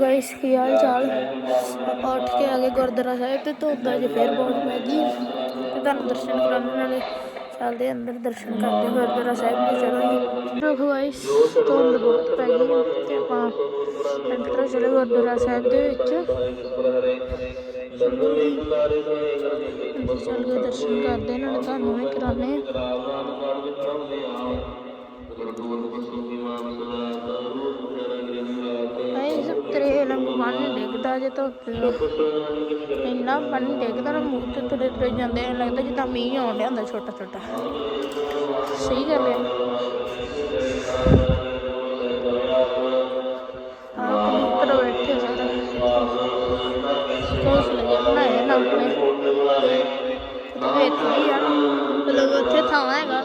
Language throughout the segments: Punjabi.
ਗਾਇਸ, ਕੀ ਹਾਲ ਚਾਲ? ਆਪਾਂ ਉੱਠ ਕੇ ਆ ਗਏ ਗੁਰਦੁਆਰਾ ਸਾਹਿਬ ਤੇ ਧੁੰਦ ਅੱਜ ਫੇਰ ਬਹੁਤ ਪੈ ਗਈ। ਤੇ ਤੁਹਾਨੂੰ ਦਰਸ਼ਨ ਕਰਾਉਣ ਨਾਲੇ ਚੱਲਦੇ ਅੰਦਰ, ਦਰਸ਼ਨ ਕਰਦੇ ਗੁਰਦੁਆਰਾ ਸਾਹਿਬ ਦੇ ਚਲੋ ਦੇਖੋ ਗਾਇਸ, ਧੁੰਦ ਬਹੁਤ ਪੈ ਗਈ ਤੇ ਆਪਾਂ ਅੰਦਰ ਚਲੇ ਗੁਰਦੁਆਰਾ ਸਾਹਿਬ ਦੇ ਵਿੱਚ। ਚੱਲ ਕੇ ਦਰਸ਼ਨ ਕਰਦੇ ਨਾਲੇ ਤੁਹਾਨੂੰ ਵੀ ਕਰਾਉਣੇ ਆ। ਨਹੀਂ ਸਭ ਤੇਰੇ ਲੰਗ ਮਨ ਡਿੱਗਦਾ ਜੇ ਤਾਂ ਇੰਨਾ ਪਾਣੀ ਡਿੱਗਦਾ ਨਾ ਮੂੰਹ ਤੇ ਤੁਰੇ ਤੁਰੇ ਜਾਂਦੇ ਐਂ ਲੱਗਦਾ ਜਿੱਦਾਂ ਮੀਂਹ ਆਉਣ ਡਿਆ ਹੁੰਦਾ ਛੋਟਾ ਛੋਟਾ। ਸਹੀ ਗੱਲ ਹੈ ਕਬੂਤਰ ਬੈਠੇ ਸਾਰੇ। ਘੋਂਸਲੇ ਜਿਹੇ ਬਣਾਏ ਨਾ ਆਪਣੇ। ਵੇਖਦੀ ਆ। ਨਾ ਮਤਲਬ ਉੱਥੇ ਥਾਂ ਹੈਗਾ।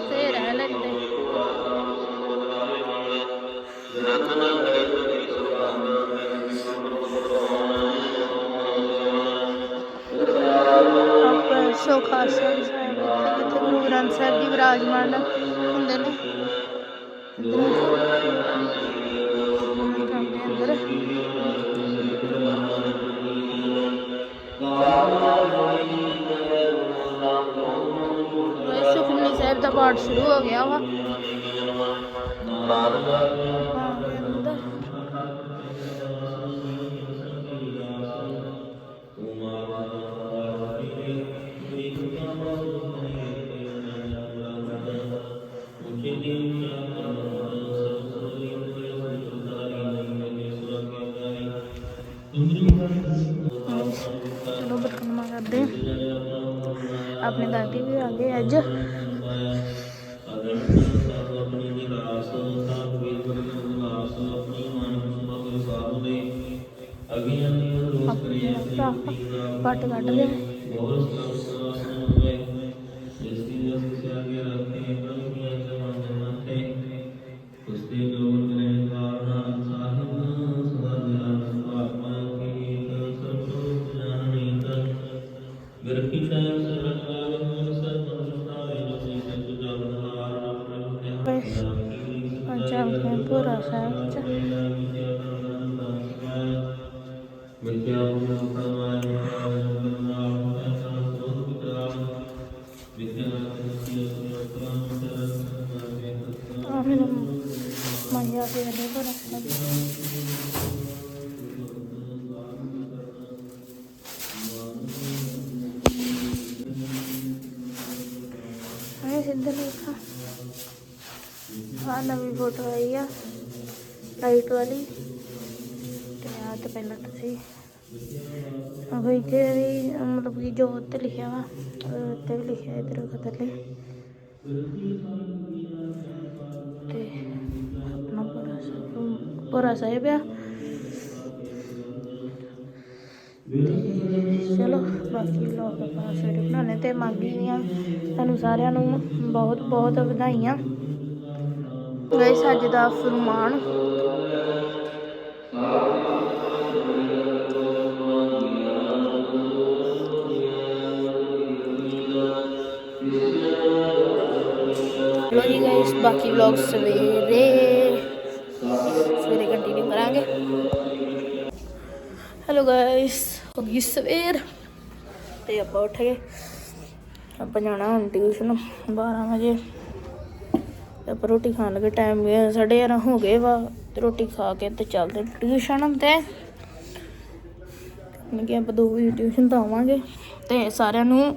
ਸਾਹਿਬ ਇੱਥੇ ਜਿੱਥੇ ਗੁਰੂ ਗ੍ਰੰਥ ਸਾਹਿਬ ਜੀ ਵਿਰਾਜਮਾਨ ਹੁੰਦੇ ਨੇ। ਅੰਦਰ ਅੰਦਰ ਸੁਖਮਨੀ ਸਾਹਿਬ ਦਾ ਪਾਠ ਸ਼ੁਰੂ ਹੋ ਗਿਆ ਵਾ। ਚਲੋ ਬਰਕਨਮਾ ਕਰਦੇ ਆਪਣੇ ਦਾਦੀ ਵੀ ਆ ਗਏ ਅੱਜ। ਆਪਣੇ ਕੱਢ ਲਿਆ ਬਸ ਪੰਜਾਂ ਕੇ ਪੂਰਾ ਸਾਹਿਬ ਚ ਆ ਮੈਨੂੰ ਮੰਨਿਆ ਕੇ ਦੇ ਪੂਰਾ ਆ ਨਵੀਂ ਫੋਟੋ ਆਈ ਆ ਲਾਈਟ ਵਾਲੀ। ਤੇ ਆ ਤੇ ਪਹਿਲਾਂ ਤੁਸੀਂ ਆ ਬਈ ਵੀ, ਮਤਲਬ ਕਿ ਜੋ ਉੱਤੇ ਲਿਖਿਆ ਵਾ, ਉਹ ਤੇ ਵੀ ਲਿਖਿਆ ਇਧਰ ਲਈ ਤੇ ਆਪਣਾ ਪੂਰਾ ਸਾਹਿਬ ਪੂਰਾ ਸਾਹਿਬ ਆ। ਚਲੋ, ਬਾਕੀ ਲੋਕ ਆਪਾਂ ਸਵੇਰੇ ਬਣਾਉਣੇ ਤੇ ਮੰਗੀ ਦੀਆਂ ਤੁਹਾਨੂੰ ਸਾਰਿਆਂ ਨੂੰ ਬਹੁਤ ਬਹੁਤ ਵਧਾਈਆਂ। ਗਏ ਅੱਜ ਦਾ ਫਰਮਾਨ। ਲੋ ਜੀ ਗਾਇਸ ਬਾਕੀ ਵਲੌਗ ਸਵੇਰੇ। ਸਵੇਰੇ ਕੰਟੀਨਿਊ ਕਰਾਂਗੇ। ਹੈਲੋ ਗਾਇਸ ਹੋ ਗਈ ਸਵੇਰ। ਤੇ ਆਪਾਂ ਉੱਠ ਗਏ। ਆਪਾਂ ਜਾਣਾ ਹੁਣ ਟਿਊਸ਼ਨ 12 ਵਜੇ। ਆਪਾਂ ਰੋਟੀ ਖਾਣ ਲੱਗੇ ਟਾਈਮ ਗਿਆ ਸਾਢੇ 11 ਹੋ ਗਏ ਵਾ, ਤੇ ਰੋਟੀ ਖਾ ਕੇ ਤੇ ਚੱਲਦੇ ਟਿਊਸ਼ਨ ਤੇ। ਕਿ ਆਪਾਂ ਦੋ ਵਜੇ ਟਿਊਸ਼ਨ ਤੋਂ ਆਵਾਂਗੇ, ਤੇ ਸਾਰਿਆਂ ਨੂੰ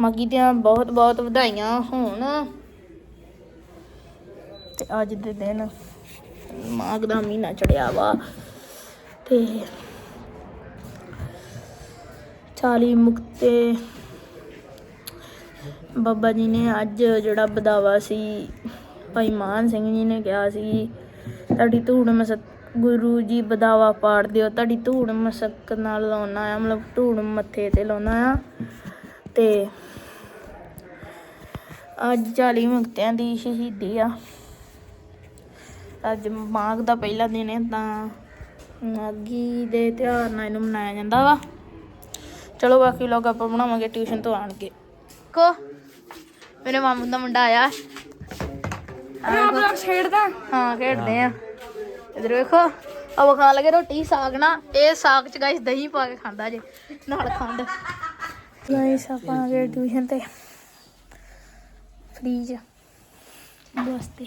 ਮਾਗੀ ਦੀਆਂ ਬਹੁਤ ਬਹੁਤ ਵਧਾਈਆਂ ਹੋਣ। ਤੇ ਅੱਜ ਦੇ ਦਿਨ ਮਾਘ ਦਾ ਮਹੀਨਾ ਚੜਿਆ ਵਾ, ਤੇ 40 ਮੁਕਤੇ ਬਾਬਾ ਜੀ ਨੇ ਅੱਜ ਜਿਹੜਾ ਬਦਾਵਾ ਸੀ ਭਾਈ ਮਾਨ ਸਿੰਘ ਜੀ ਨੇ ਕਿਹਾ ਸੀ, ਤੁਹਾਡੀ ਧੂੜ ਮਸਕ, ਗੁਰੂ ਜੀ ਬਦਾਵਾ ਪਾੜ ਦਿਓ। ਤੁਹਾਡੀ ਧੂੜ ਮਸਕ ਨਾਲ ਲਾਉਣਾ ਆ, ਮਤਲਬ ਧੂੜ ਮੱਥੇ ਤੇ ਲਾਉਣਾ ਆ। ਤੇ ਅੱਜ 40 ਮੁਕਤਿਆਂ ਦੀ ਸ਼ਹੀਦੀ ਆ। ਅੱਜ ਮਾਘ ਦਾ ਪਹਿਲਾ ਦਿਨ ਹੈ ਤਾਂ ਮਾਘੀ ਦੇ ਤਿਉਹਾਰ ਨਾਲ ਇਹਨੂੰ ਮਨਾਇਆ ਜਾਂਦਾ ਵਾ। ਚਲੋ ਬਾਕੀ ਲੋਕ ਆਪਾਂ ਬਣਾਵਾਂਗੇ ਟਿਊਸ਼ਨ ਤੋਂ ਆਣ ਕੇ। ਕੋ? ਮੇਰੇ ਮਾਮੂ ਦਾ ਮੁੰਡਾ ਆਇਆ। ਆਪ ਲੋਕ ਹਾਂ, ਖੇਡਦੇ ਆ। ਇਧਰ ਵੇਖੋ ਉਹ ਖਾਣ ਲੱਗੇ ਰੋਟੀ, ਸਾਗ ਨਾ। ਇਹ ਸਾਗ ਚ ਗਾਇਸ ਦਹੀਂ ਪਾ ਕੇ ਖਾਂਦਾ ਜੇ, ਨਾਲ ਖੰਡ। ਗਾਇਸ ਆਪਾਂ ਆ ਗਏ ਟਿਊਸ਼ਨ ਤੇ। ਫ੍ਰੀਜ ਵਾਸਤੇ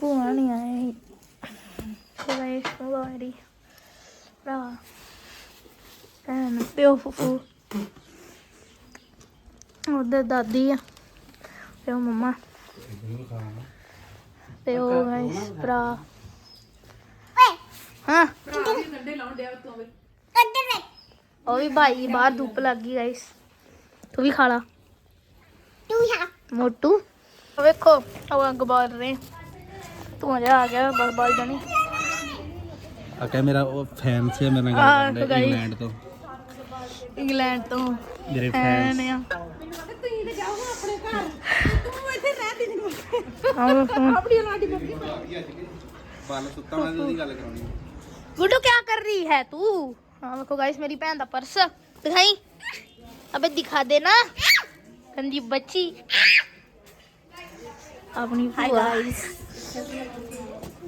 ਭੂਆ ਨਹੀਂ ਆਏ ਤੇ ਗਾਇਸ ਮੇਰੀ ਭਰਾ, ਭੈਣ, ਪਿਓ, ਫੁੱਫੂ। ਉਧਰ ਦਾਦੀ ਆ। ਤੇ ਉਹ ਮੰਮਾ ਤੇ ਉਹ ਗਾਇਸ ਭਰਾ ਹਾਂ ਉਹ ਵੀ ਭਾਈ ਬਾਹਰ ਧੁੱਪ ਲੱਗ ਗਈ ਗਾਇਸ ਤੂੰ ਵੀ ਖਾ ਲਾ ਮੋਟੂ ਉਹ ਵੇਖੋ ਉਹ ਅੱਗ ਬਾਲ ਰਹੇ ਤੂੰ ਆ ਜਾ ਆ ਗਿਆ ਬਸ ਬਾਲ ਜਾਣੀ ਆ ਕਹਿ ਮੇਰਾ ਉਹ ਫੈਨ ਸੀ ਮੇਰੇ ਨਾਲ ਗੱਲ guys। ਇੰਗਲੈਂਡ ਤੋਂ ਇੰਗਲੈਂਡ ਤੋਂ ਮੇਰੇ ਫੈਨ ਫੈਨ ਆਪਣੀ ਲਾਡੀ ਗੁੱਡੂ ਕੀ ਕਰ ਰਹੀ ਹੈ ਤੂੰ? ਹਾਂ ਵੇਖੋ ਗਾਇਸ ਮੇਰੀ ਭੈਣ ਦਾ ਪਰਸ। ਦਿਖਾਈ। ਅਬੇ ਦਿਖਾ ਦੇ ਨਾ। ਕੰਦੀ ਬੱਚੀ। ਆਪਣੀ ਭੂਆ।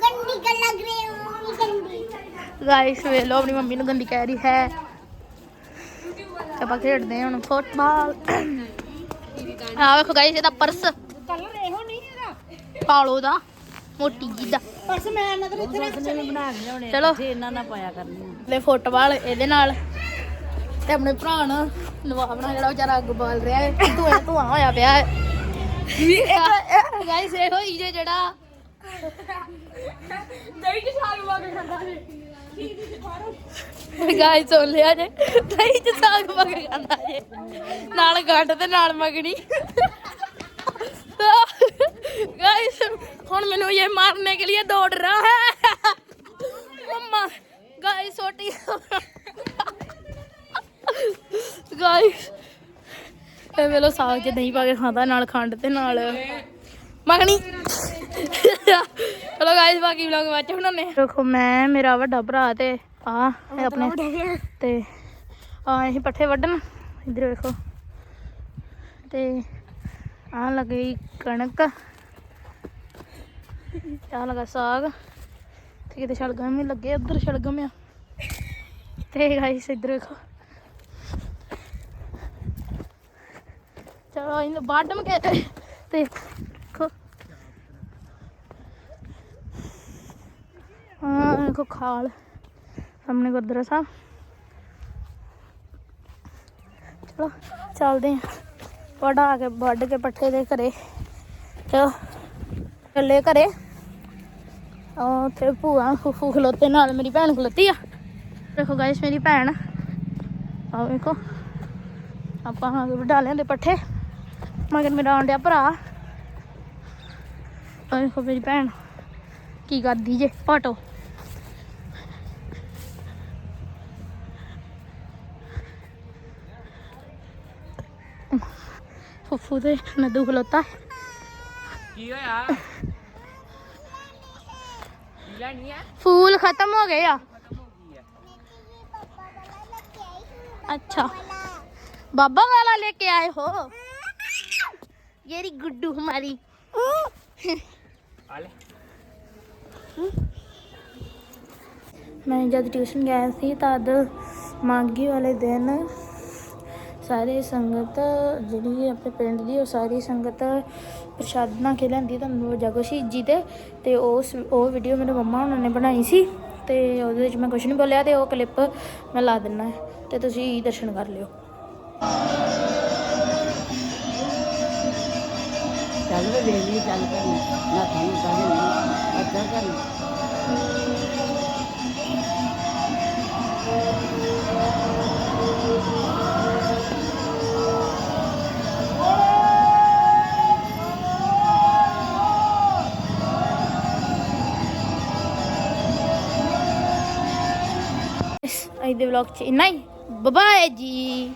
ਗੰਦੀ ਗੱਲ ਲੱਗ ਮੰਮੀ ਗੰਦੀ। ਗਾਇਸ ਵੇ ਲੋ ਆਪਣੀ ਮੰਮੀ ਨੂੰ ਗੰਦੀ ਕਹਿ ਰਹੀ ਹੈ। ਆਪਾਂ ਖੇਡਦੇ ਹੁਣ ਫੁੱਟਬਾਲ। ਆ ਵੇਖੋ ਗਾਇਸ ਇਹਦਾ ਪਰਸ। ਕਾਲੋ ਦਾ ਮੋਟੀ ਜੀ ਦਾ। ਪਰਸ ਮੈਂ ਨਜ਼ਰ ਇੱਥੇ ਰੱਖ ਚਲੀ। ਬਣਾ ਕੇ ਲਿਆਉਣੇ ਚਲੋ। ਇਹਨਾਂ ਨਾ ਪਾਇਆ ਕਰਨੀ ਲੈ ਫੁੱਟਬਾਲ ਇਹਦੇ ਨਾਲ। ਤੇ ਆਪਣੇ ਭਰਾ ਨਾਲ ਨਵਾਬਣਾ ਜਿਹੜਾ ਵਿਚਾਰਾ ਅੱਗ ਬਾਲ ਰਿਹਾ ਹੈ ਧੂਆਂ ਧੂਆਂ ਹੋਇਆ ਪਿਆ ਹੈ। ਗਾਇਸ ਇਹ ਹੋਈ ਜੇ ਜਿਹੜਾ ਦਹੀਂ ਚ ਸਾਗ ਪਾ ਕੇ ਖਾਂਦਾ ਜੇ। ਗਾਇਸ ਸੁਣ ਲਿਆ ਜੇ ਦਹੀਂ ਚ ਸਾਗ ਪਾ ਕੇ ਖਾਂਦਾ ਜੇ। ਨਾਲ ਗੱਡ ਤੇ ਨਾਲ ਮਗਣੀ। ਹੁਣ ਮੈਨੂੰ ਇਹ ਮਾਰਨੇ के लिए दौड़ रहा है मम्मा गाइस छोटी गाइस ਇਹ ਵੇਲੋ ਸਾਗ ਚ ਦਹੀਂ ਪਾ ਕੇ ਖਾਂਦਾ ਨਾਲ ਖੰਡ ਤੇ ਨਾਲ ਮੱਖਣੀ ਚਲੋ ਗਾਇਸ ਬਾਕੀ ਵਲੌਗ ਵਿੱਚ ਬਣਾਉਣੇ ਦੇਖੋ ਮੈਂ ਮੇਰਾ ਵੱਡਾ ਭਰਾ ਤੇ ਆ ਇਹ ਆਪਣੇ ਤੇ ਆ ਇਹ ਪੱਠੇ ਵੱਢਣ ਇਧਰ ਵੇਖੋ ਤੇ ਆ ਲੱਗੀ ਕਣਕ ਆ ਲਗਾ ਸਾਗ। ਤੇ ਕਿਤੇ ਸ਼ਲਗਮ ਵੀ ਲੱਗੇ, ਉਧਰ ਸ਼ਲਗਮ ਆ। ਤੇ ਗਾਇਸ ਇੱਧਰ ਵੇਖੋ। ਚਲੋ ਇਹਨੂੰ ਬਾਡਮ ਕੇ ਤੇ ਹਾਂ ਦੇਖੋ ਖਾਲ, ਸਾਹਮਣੇ ਗੁਰਦੁਆਰਾ ਸਾਹਿਬ। ਚਲੋ, ਚੱਲਦੇ ਆਂ। ਵਢਾ ਕੇ, ਵੱਢ ਕੇ ਪੱਠੇ ਦੇ ਘਰੇ। ਚਲੋ। ਚੱਲੇ ਘਰੇ। ਉੱਥੇ ਭੂਆ, ਫੁੱਫੂ ਖਲੋਤੇ ਨਾਲ ਮੇਰੀ ਭੈਣ ਖਲੋਤੀ ਆ। ਦੇਖੋ ਗਾਇਸ ਮੇਰੀ ਭੈਣ। ਆ ਵੇਖੋ। ਆਪਾਂ ਆ ਕੇ ਪੱਠੇ। ਮਗਰ ਮੇਰਾ ਆਂਡਿਆ ਭਰਾ। ਆ ਵੇਖੋ ਮੇਰੀ ਭੈਣ, ਕੀ ਕਰਦੀ ਜੇ ਪਾਟੋ ਫੁੱਫੂ ਤੇ ਨਦੂ ਖਲੋਤਾ। ਕੀ ਹੋਇਆ? ਲੈਣੀ ਹੈ ਫੂਲ ਖਤਮ ਹੋ ਗਏ ਆ। ਅੱਛਾ। ਬਾਬਾ ਵਾਲਾ ਲੈ ਕੇ ਆਏ ਹੋ। ਯੇਰੀ ਗੁੱਡੂ ਹਮਾਰੀ ਆਲੇ ਮੈਂ ਜਦ ਟਿਊਸ਼ਨ ਗਿਆ ਸੀ ਤਦ ਮਾਗੀ ਵਾਲੇ ਦਿਨ ਸਾਰੇ ਸੰਗਤ ਜਿਹੜੀ ਆਪਣੇ ਪਿੰਡ ਦੀ ਉਹ ਸਾਰੀ ਸੰਗਤ ਪ੍ਰਸ਼ਾਦ ਬਣਾ ਕੇ ਲਿਆਂਦੀ ਤੁਹਾਨੂੰ ਜਾਗੋ ਸ਼ਹੀਦੀ ਤੇ ਤੇ ਉਸ ਉਹ ਵੀਡੀਓ ਮੇਰੇ ਮੰਮਾ ਉਹਨਾਂ ਨੇ ਬਣਾਈ ਸੀ। ਤੇ ਉਹਦੇ ਵਿੱਚ ਮੈਂ ਕੁਝ ਨਹੀਂ ਬੋਲਿਆ ਤੇ ਉਹ ਕਲਿੱਪ ਮੈਂ ਲਾ ਦਿੰਨਾ ਹੈ। ਤੇ ਤੁਸੀਂ ਦਰਸ਼ਨ ਕਰ ਲਿਓ। ਚੱਲ ਵੇ ਚੱਲ ਕਰ ਨਾ ਤੁਹਾਨੂੰ ਕਹੇ ਨਹੀਂ ਕਰ ਅੱਜ ਦੇ ਵਲੌਗ 'ਚ ਇੰਨਾ ਹੀ ਬਾਏ ਜੀ